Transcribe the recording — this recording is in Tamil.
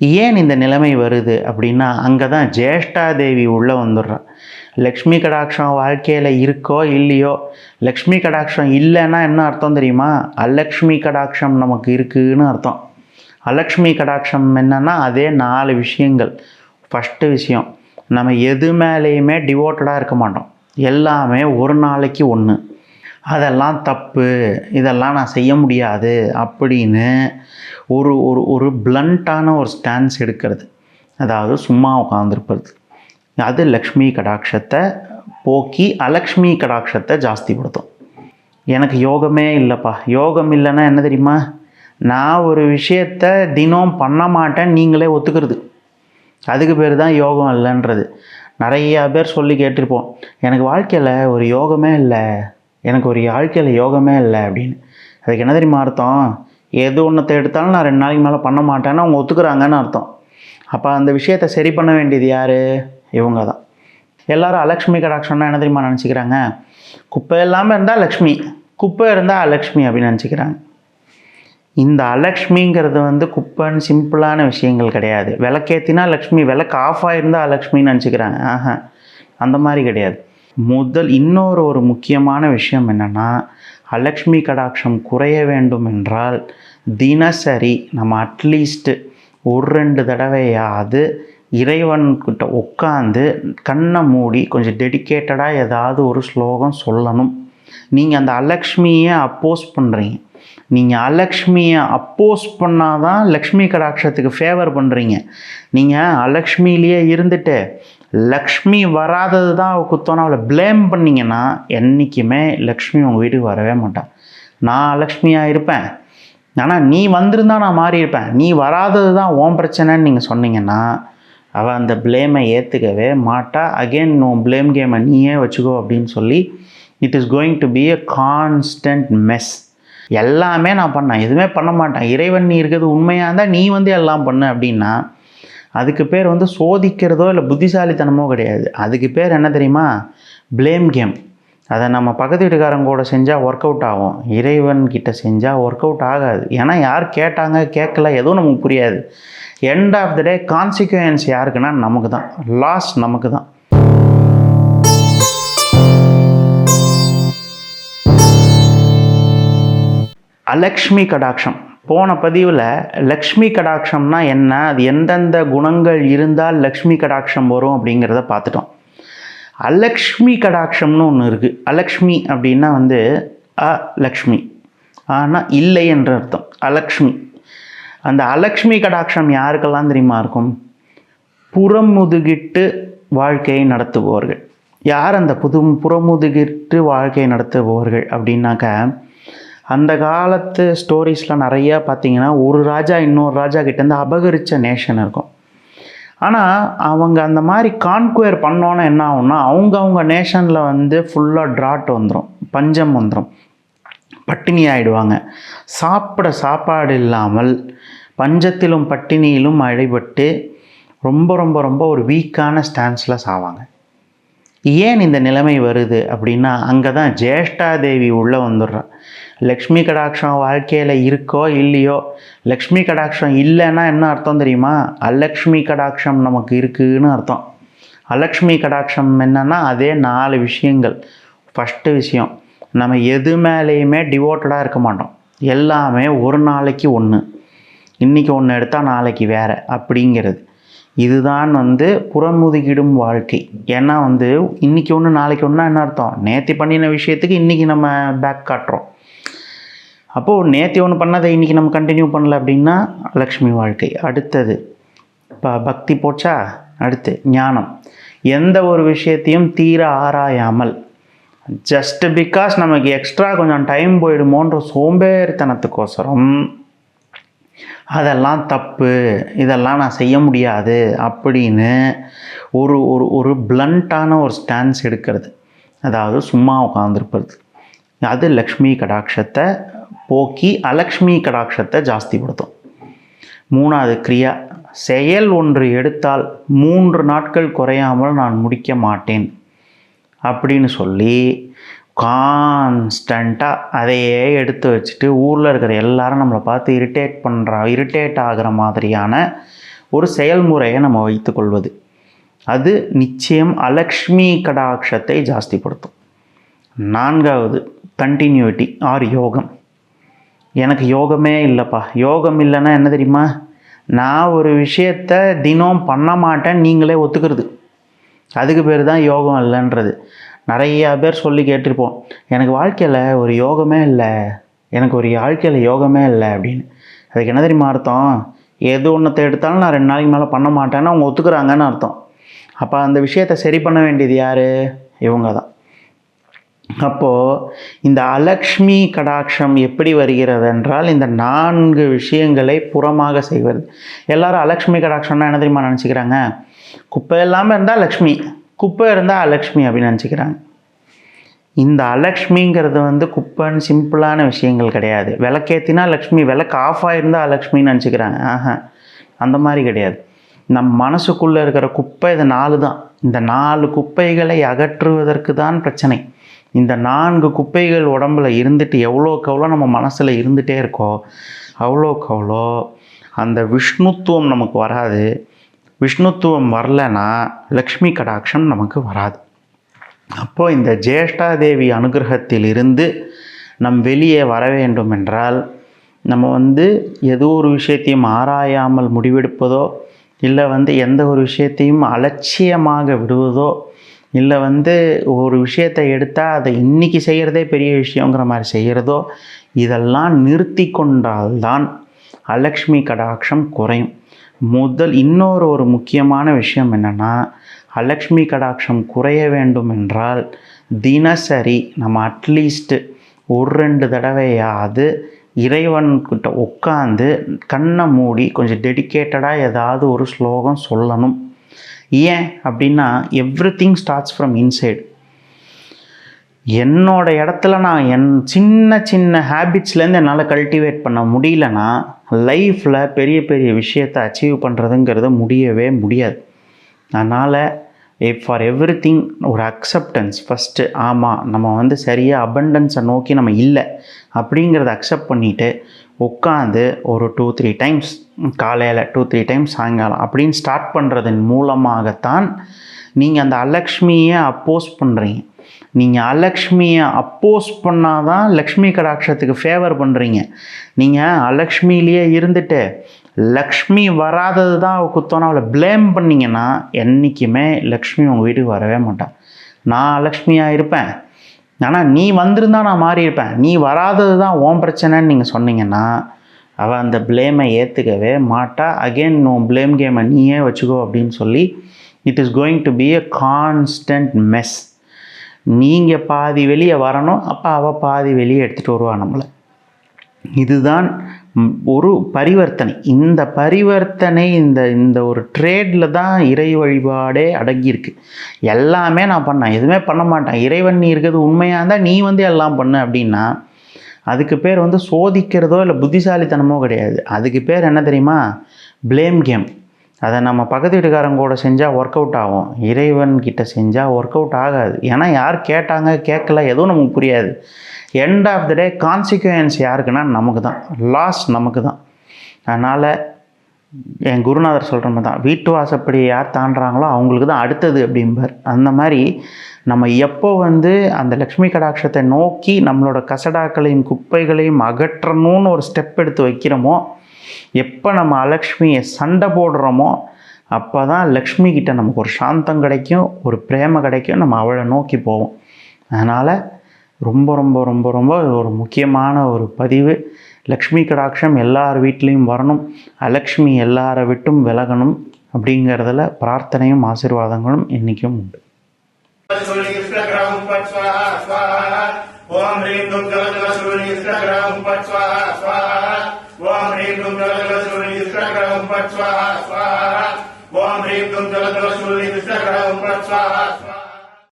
ஏன் இந்த நிலைமை வருது அப்படின்னா அங்கே தான் ஜேஷ்டாதேவி உள்ளே வந்துடுறான். லக்ஷ்மி கடாட்சம் வாழ்க்கையில் இருக்கோ இல்லையோ லக்ஷ்மி கடாட்சம் இல்லைன்னா என்ன அர்த்தம் தெரியுமா? அலக்ஷ்மி கடாட்சம் நமக்கு இருக்குன்னு அர்த்தம். அலக்ஷ்மி கடாட்சம் என்னென்னா அதே நாலு விஷயங்கள். ஃபஸ்ட்டு விஷயம் நம்ம எது மேலேயுமே டிவோட்டடாக இருக்க மாட்டோம். எல்லாமே ஒரு நாளைக்கு ஒன்று அதெல்லாம் தப்பு இதெல்லாம் நான் செய்ய முடியாது அப்படின்னு ஒரு ஒரு ஒரு பிளண்ட்டான ஒரு ஸ்டான்ஸ் எடுக்கிறது. அதாவது சும்மா உட்காந்துருப்பது அது லக்ஷ்மி கடாட்சத்தை போக்கி அலக்ஷ்மி கடாட்சத்தை ஜாஸ்திப்படுத்தும். எனக்கு யோகமே இல்லைப்பா. யோகம் இல்லைன்னா என்ன தெரியுமா? நான் ஒரு விஷயத்த தினம் பண்ண மாட்டேன் நீங்களே ஒத்துக்கிறது. அதுக்கு பேர் தான் யோகம் இல்லைன்றது. நிறையா பேர் சொல்லி கேட்டிருப்போம். எனக்கு வாழ்க்கையில் ஒரு யோகமே இல்லை. எனக்கு ஒரு வாழ்க்கையில் யோகமே இல்லை அப்படின்னு. அதுக்கு என்ன தெரியுமா அர்த்தம்? எது ஒன்றத்தை எடுத்தாலும் நான் ரெண்டு நாளைக்கு மேலே பண்ண மாட்டேன்னு அவங்க ஒத்துக்கிறாங்கன்னு அர்த்தம். அப்போ அந்த விஷயத்தை சரி பண்ண வேண்டியது யார்? இவங்க தான். எல்லாரும் அலக்ஷ்மி கடாட்சம்னா என்ன தெரியுமா நினச்சிக்கிறாங்க? குப்பை இல்லாமல் இருந்தால் லக்ஷ்மி குப்பை இருந்தால் அலக்ஷ்மி அப்படின்னு நினச்சிக்கிறாங்க. இந்த அலக்ஷ்மிங்கிறது வந்து குப்பைன்னு சிம்பிளான விஷயங்கள் கிடையாது. விளக்கேற்றினா லக்ஷ்மி விளக்கு ஆஃப் ஆகிருந்தால் அலக்ஷ்மின்னு நினச்சிக்கிறாங்க. ஆஹா அந்த மாதிரி கிடையாது. முதல் இன்னொரு ஒரு முக்கியமான விஷயம் என்னென்னா அலக்ஷ்மி கடாட்சம் குறைய வேண்டும் என்றால் தினசரி நம்ம அட்லீஸ்ட்டு ஒரு ரெண்டு தடவையாவது இறைவன்கிட்ட உட்காந்து கண்ணை மூடி கொஞ்சம் டெடிக்கேட்டடாக ஏதாவது ஒரு ஸ்லோகம் சொல்லணும். நீங்கள் அந்த அலக்ஷ்மியை அப்போஸ் பண்ணுறீங்க நீங்கள் அலக்ஷ்மியை அப்போஸ் பண்ணால் தான் லக்ஷ்மி கடாட்சத்துக்கு ஃபேவர் பண்ணுறீங்க நீங்கள் அலக்ஷ்மியிலேயே இருந்துட்டு லக்ஷ்மி வராதது தான் குத்தோன்னு அவளை ப்ளேம் பண்ணிங்கன்னா என்றைக்குமே லக்ஷ்மி உங்கள் வீட்டுக்கு வரவே மாட்டான் நான் லக்ஷ்மியாக இருப்பேன். ஆனால் நீ வந்திருந்தா நான் மாறி இருப்பேன். நீ வராதது தான் ஓன் பிரச்சனைன்னு நீங்கள் சொன்னீங்கன்னா அவள் அந்த ப்ளேமை ஏற்றுக்கவே மாட்டா. அகெயின் உன் ப்ளேம் கேமை நீயே வச்சுக்கோ அப்படின்னு சொல்லி it is going to be a constant mess எல்லாமே நான் பண்ணேன். எதுவுமே பண்ண மாட்டேன். இறைவன் நீ இருக்கிறது உண்மையாக இருந்தால் நீ வந்து எல்லாம் பண்ணு அப்படின்னா அதுக்கு பேர் வந்து சோதிக்கிறதோ இல்லை புத்திசாலித்தனமோ கிடையாது. அதுக்கு பேர் என்ன தெரியுமா? ப்ளேம் கேம் அதை நம்ம பக்கத்து வீட்டுக்காரங்க கூட செஞ்சால் ஒர்க் அவுட் ஆகும். இறைவன் கிட்ட செஞ்சால் ஒர்க் அவுட் ஆகாது. ஏன்னா யார் கேட்டாங்க கேட்கல எதுவும் நமக்கு புரியாது. End of the day consequence யாருக்குன்னா நமக்கு தான் லாஸ் நமக்கு தான் அலக்ஷ்மி கடாட்சம். போன பதிவில் லக்ஷ்மி கடாட்சம்னா என்ன? அது எந்தெந்த குணங்கள் இருந்தால் லக்ஷ்மி கடாட்சம் வரும் அப்படிங்கிறத பார்த்துட்டோம். அலக்ஷ்மி கடாட்சம்னு ஒன்று இருக்குது அலக்ஷ்மி அப்படின்னா வந்து அ லக்ஷ்மி ஆனால் இல்லை என்ற அர்த்தம். அலக்ஷ்மி. அந்த அலக்ஷ்மி கடாட்சம் யாருக்கெல்லாம் தெரியுமா இருக்கும்? புறமுதுகிட்டு வாழ்க்கையை நடத்துபவர்கள். யார் அந்த புது புறமுதுகிட்டு வாழ்க்கையை நடத்துபவர்கள் அப்படின்னாக்க அந்த காலத்து ஸ்டோரிஸ்லாம் நிறையா பார்த்தீங்கன்னா ஒரு ராஜா இன்னொரு ராஜா கிட்டேருந்து அபகரித்த நேஷன் இருக்கும். ஆனால் அவங்க அந்த மாதிரி கான்குயர் பண்ணோன்னா என்ன ஆகும்னா அவங்க அவங்க நேஷனில் வந்து ஃபுல்லாக ட்ராட் வந்துடும் பஞ்சம் வந்துடும் பட்டினி ஆகிடுவாங்க சாப்பிட சாப்பாடு இல்லாமல் பஞ்சத்திலும் பட்டினியிலும் அழைபட்டு ரொம்ப ரொம்ப ரொம்ப ஒரு வீக்கான ஸ்டான்ஸில் சாவாங்க. ஏன் இந்த நிலைமை வருது அப்படின்னா அங்கே தான் ஜேஷ்டாதேவி உள்ளே வந்துடுறான் லக்ஷ்மி கடாட்சம் வாழ்க்கையில் இருக்கோ இல்லையோ லக்ஷ்மி கடாட்சம் இல்லைன்னா என்ன அர்த்தம் தெரியுமா? அலக்ஷ்மி கடாட்சம் நமக்கு இருக்குதுன்னு அர்த்தம். அலக்ஷ்மி கடாட்சம் என்னென்னா அதே நாலு விஷயங்கள். ஃபஸ்ட்டு விஷயம் நம்ம எது மேலேயுமே டிவோட்டடாக இருக்க மாட்டோம். எல்லாமே ஒரு நாளைக்கு ஒன்று இன்றைக்கி ஒன்று எடுத்தால் நாளைக்கு வேறு அப்படிங்கிறது. இதுதான் வந்து புறமுதுகிடும் வாழ்க்கை. ஏன்னா வந்து இன்றைக்கி ஒன்று நாளைக்கு ஒன்றா என்ன அர்த்தம்? நேற்று பண்ணின விஷயத்துக்கு இன்றைக்கி நம்ம பேக் காட்டுறோம். அப்போது நேற்று ஒன்று பண்ணதை இன்றைக்கி நம்ம கண்டினியூ பண்ணல அப்படின்னா லக்ஷ்மி வாழ்க்கை. அடுத்தது இப்போ பக்தி போச்சா? அடுத்து ஞானம். எந்த ஒரு விஷயத்தையும் தீர ஆராயாமல். ஜஸ்ட் பிகாஸ் நமக்கு எக்ஸ்ட்ரா கொஞ்சம் டைம் போயிடுமோன்ற சோம்பேறித்தனத்துக்கோசரம் அதெல்லாம் தப்பு இதெல்லாம் நான் செய்ய முடியாது அப்படின்னு ஒரு ஒரு ஒரு பிளண்ட்டான ஒரு ஸ்டான்ஸ் எடுக்கிறது. அதாவது சும்மா உட்காந்துருப்பது அது லக்ஷ்மி கடாட்சத்தை போக்கி அலக்ஷ்மி கடாட்சத்தை ஜாஸ்திப்படுத்தும். மூணாவது கிரியா செயல் ஒன்று எடுத்தால் மூன்று நாட்கள் குறையாமல் நான் முடிக்க மாட்டேன் அப்படின்னு சொல்லி கான்ஸ்டண்ட்டாக அதையே எடுத்து வச்சுட்டு ஊரில் இருக்கிற எல்லாரும் நம்மளை பார்த்து இரிட்டேட் பண்ணுற இரிட்டேட் ஆகிற மாதிரியான ஒரு செயல்முறையை நம்ம வைத்துக்கொள்வது அது நிச்சயம் அலக்ஷ்மி கடாட்சத்தை ஜாஸ்திப்படுத்தும். நான்காவது கண்டினியூட்டி ஆர் யோகம். எனக்கு யோகமே இல்லைப்பா. யோகம் இல்லைன்னா என்ன தெரியுமா? நான் ஒரு விஷயத்த தினம் பண்ண மாட்டேன் நீங்களே ஒத்துக்கிறது. அதுக்கு பேர் தான் யோகம் இல்லைன்றது நிறையா பேர் சொல்லி கேட்டிருப்போம் எனக்கு வாழ்க்கையில் ஒரு யோகமே இல்லை எனக்கு ஒரு வாழ்க்கையில் யோகமே இல்லை அப்படின்னு. அதுக்கு என்ன தெரியுமா அர்த்தம்? எது ஒன்றத்தை எடுத்தாலும் நான் ரெண்டு நாளைக்கு மேலே பண்ண மாட்டேன்னு அவங்க ஒத்துக்கிறாங்கன்னு அர்த்தம். அப்போ அந்த விஷயத்தை சரி பண்ண வேண்டியது யார்? இவங்க தான். அப்போது இந்த அலக்ஷ்மி கடாட்சம் எப்படி வருகிறது என்றால் இந்த நான்கு விஷயங்களை புறமாக செய்வது. எல்லாரும் அலக்ஷ்மி கடாட்சம்னா என்ன தெரியுமா நினச்சிக்கிறாங்க? குப்பை இல்லாமல் இருந்தால் லக்ஷ்மி. குப்பை இருந்தால் அலக்ஷ்மி அப்படின்னு நினச்சிக்கிறாங்க. இந்த அலக்ஷ்மிங்கிறது வந்து குப்பைன்னு சிம்பிளான விஷயங்கள் கிடையாது. விளக்கேற்றினா லக்ஷ்மி விளக்கு ஆஃப் ஆகிருந்தால் அலக்ஷ்மின்னு நினச்சிக்கிறாங்க. ஆஹா அந்த மாதிரி கிடையாது. நம் மனசுக்குள்ளே இருக்கிற குப்பை இது நாலு தான் இந்த நாலு குப்பைகளை அகற்றுவதற்கு தான் பிரச்சனை. இந்த நான்கு குப்பைகள் உடம்புல இருந்துட்டு எவ்வளோக்கு எவ்வளோ நம்ம மனசில் இருந்துகிட்டே இருக்கோ அவ்வளோக்கு அவ்வளோ அந்த விஷ்ணுத்துவம் நமக்கு வராது. விஷ்ணுத்துவம் வரலன்னா லக்ஷ்மி கடாட்சம் நமக்கு வராது. அப்போது இந்த ஜேஷ்டாதேவி அனுகிரகத்திலிருந்து நம் வெளியே வர வேண்டும் என்றால் நம்ம வந்து ஏதோ ஒரு விஷயத்தையும் ஆராயாமல் முடிவெடுப்பதோ இல்லை வந்து எந்த ஒரு விஷயத்தையும் அலட்சியமாக விடுவதோ இல்லை வந்து ஒரு விஷயத்தை எடுத்தால் அதை இன்றைக்கி செய்கிறதே பெரிய விஷயங்கிற மாதிரி செய்கிறதோ இதெல்லாம் நிறுத்தி கொண்டால்தான் அலக்ஷ்மி கடாட்சம் குறையும். முதல் இன்னொரு ஒரு முக்கியமான விஷயம் என்னென்னா அலக்ஷ்மி கடாட்சம் குறைய வேண்டும் என்றால் தினசரி நம்ம அட்லீஸ்ட்டு ஒரு ரெண்டு தடவையாவது இறைவன்கிட்ட உட்காந்து கண்ணை மூடி கொஞ்சம் டெடிக்கேட்டடாக ஏதாவது ஒரு ஸ்லோகம் சொல்லணும். ஏன் அப்படின்னா everything starts from inside என்னோட இடத்துல நான் என் சின்ன சின்ன ஹேபிட்ஸ்லேருந்து என்னால் கல்டிவேட் பண்ண முடியலன்னா லைஃப்பில் பெரிய பெரிய விஷயத்தை அச்சீவ் பண்ணுறதுங்கிறது முடியவே முடியாது. அதனால் ஃபார் எவ்ரி திங் ஒரு அக்செப்டன்ஸ் ஃபஸ்ட்டு ஆமாம் நம்ம வந்து சரியாக அபண்டன்ஸை நோக்கி நம்ம இல்லை அப்படிங்கிறத அக்செப்ட் பண்ணிவிட்டு உட்காந்து ஒரு டூ த்ரீ டைம்ஸ் காலையில் டூ த்ரீ டைம்ஸ் சாயங்காலம் அப்படின்னு ஸ்டார்ட் பண்ணுறதன் மூலமாகத்தான் நீங்கள் அந்த அலக்ஷ்மியை அப்போஸ் பண்ணுறீங்க நீங்கள் அலக்ஷ்மியை அப்போஸ் பண்ணால் தான் லக்ஷ்மி கடாட்சத்துக்கு ஃபேவர் பண்ணுறீங்க நீங்கள் அலக்ஷ்மியிலேயே இருந்துட்டு லக்ஷ்மி வராதது தான் அவள் குத்தோன்னு அவளை ப்ளேம் பண்ணிங்கன்னா என்றைக்குமே லக்ஷ்மி உங்கள் வீட்டுக்கு வரவே மாட்டான் நான் லக்ஷ்மியாக இருப்பேன். ஆனால் நீ வந்திருந்தா நான் மாறி இருப்பேன். நீ வராதது தான் ஓன் பிரச்சனைன்னு நீங்கள் சொன்னீங்கன்னா அவள் அந்த ப்ளேமை ஏற்றுக்கவே மாட்டா. அகெயின் உன் ப்ளேம் கேமை நீயே வச்சுக்கோ அப்படின்னு சொல்லி it is going to be a constant mess நீங்கள் பாதி வெளியே வரணும் அப்போ அவள் பாதி வெளியே எடுத்துகிட்டு வருவாள் நம்மளை. இதுதான் ஒரு பரிவர்த்தனை. இந்த பரிவர்த்தனை இந்த இந்த ஒரு ட்ரேடில் தான் இறை வழிபாடே அடங்கியிருக்கு. எல்லாமே நான் பண்ணேன். எதுவுமே பண்ண மாட்டேன். இறைவன் நீ இருக்கிறது உண்மையாக இருந்தால் நீ வந்து எல்லாம் பண்ணு அப்படின்னா அதுக்கு பேர் வந்து சோதிக்கிறதோ இல்லை புத்திசாலித்தனமோ கிடையாது. அதுக்கு பேர் என்ன தெரியுமா? ப்ளேம் கேம் அதை நம்ம பக்கத்து வீட்டுக்காரங்க கூட செஞ்சால் ஒர்க் அவுட் ஆகும். இறைவன் கிட்ட செஞ்சால் ஒர்க் அவுட் ஆகாது. ஏன்னா யார் கேட்டாங்க கேட்கல எதுவும் நமக்கு புரியாது. End of the day consequence யாருக்குன்னா நமக்கு தான் லாஸ் நமக்கு தான் அதனால் என் குருநாதர் சொல்கிற மாதிரி தான். வீட்டு வாசப்படி யார் தாண்டுறாங்களோ அவங்களுக்கு தான் அடுத்தது அப்படிம்பார். அந்த மாதிரி நம்ம எப்போ வந்து அந்த லக்ஷ்மி கடாட்சத்தை நோக்கி நம்மளோட கசடாக்களையும் குப்பைகளையும் அகற்றணும்னு ஒரு ஸ்டெப் எடுத்து வைக்கிறோமோ எப்போ நம்ம அலக்ஷ்மியை சண்டை போடுறோமோ அப்போ தான் லக்ஷ்மி கிட்ட நமக்கு ஒரு சாந்தம் கிடைக்கும் ஒரு பிரேம கிடைக்கும் நம்ம அவளை நோக்கி போவோம். அதனால் ரொம்ப ரொம்ப ரொம்ப ரொம்ப ஒரு முக்கியமான ஒரு பதிவு. லக்ஷ்மி கடாட்சம் எல்லார் வீட்லேயும் வரணும் அலக்ஷ்மி எல்லாரை விட்டும் விலகணும் அப்படிங்கிறதுல பிரார்த்தனையும் ஆசீர்வாதங்களும் என்றைக்கும் உண்டு. ஓம் ஹ்ரீம் தும் ஜலஜலசூரி பட் ஸ்வாஹா ஸ்வாஹா. ஓம் ஹ்ரீம் தும் ஜலஜலசூரி ஸ்ரக்ரம் பட் ஸ்வாஹா ஸ்வாஹா ஓம் ஹ்ரீம் தும் ஜலஜலசூரி ஸ்ரக்ரம் பட் ஸ்வாஹா ஸ்வாஹா